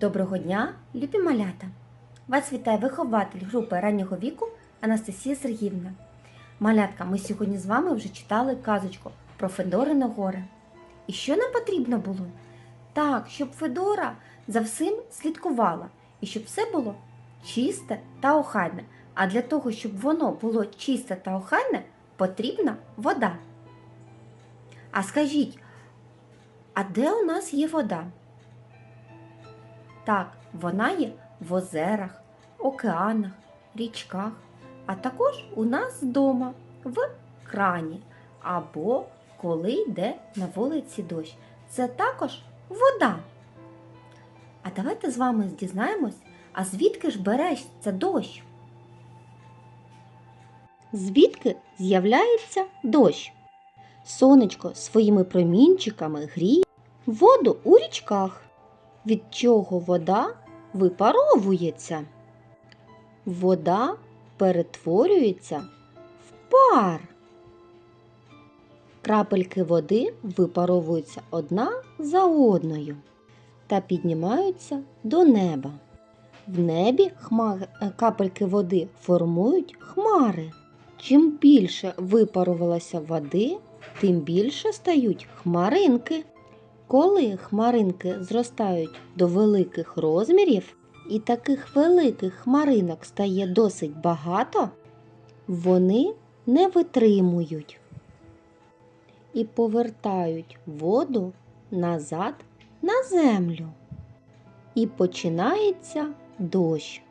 Доброго дня, любі малята! Вас вітає вихователь групи раннього віку Анастасія Сергіївна. Малятка, ми сьогодні з вами вже читали казочку про Федорине горе. І що нам потрібно було? Так, щоб Федора за всім слідкувала і щоб все було чисте та охайне. А для того, щоб воно було чисте та охайне, потрібна вода. А скажіть, а де у нас є вода? Так, вона є в озерах, океанах, річках, а також у нас вдома в крані або коли йде на вулиці дощ. Це також вода. А давайте з вами дізнаємось, а звідки ж береться дощ? Звідки з'являється дощ? Сонечко своїми промінчиками гріє воду у річках від чого вода випаровується. Вода перетворюється в пар. Крапельки води випаровуються одна за одною та піднімаються до неба. В небі хма- е, капельки води формують хмари. Чим більше випарувалося води, тим більше стають хмаринки. Коли хмаринки зростають до великих розмірів, і таких великих хмаринок стає досить багато, вони не витримують і повертають воду назад на землю. І починається дощ.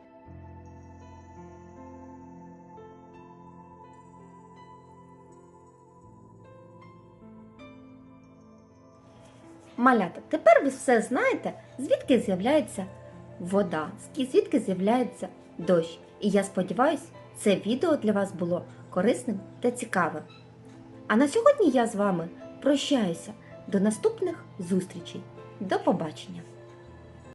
Малята, тепер ви все знаєте, звідки з'являється вода, звідки з'являється дощ. І я сподіваюся, це відео для вас було корисним та цікавим. А на сьогодні я з вами прощаюся. До наступних зустрічей. До побачення!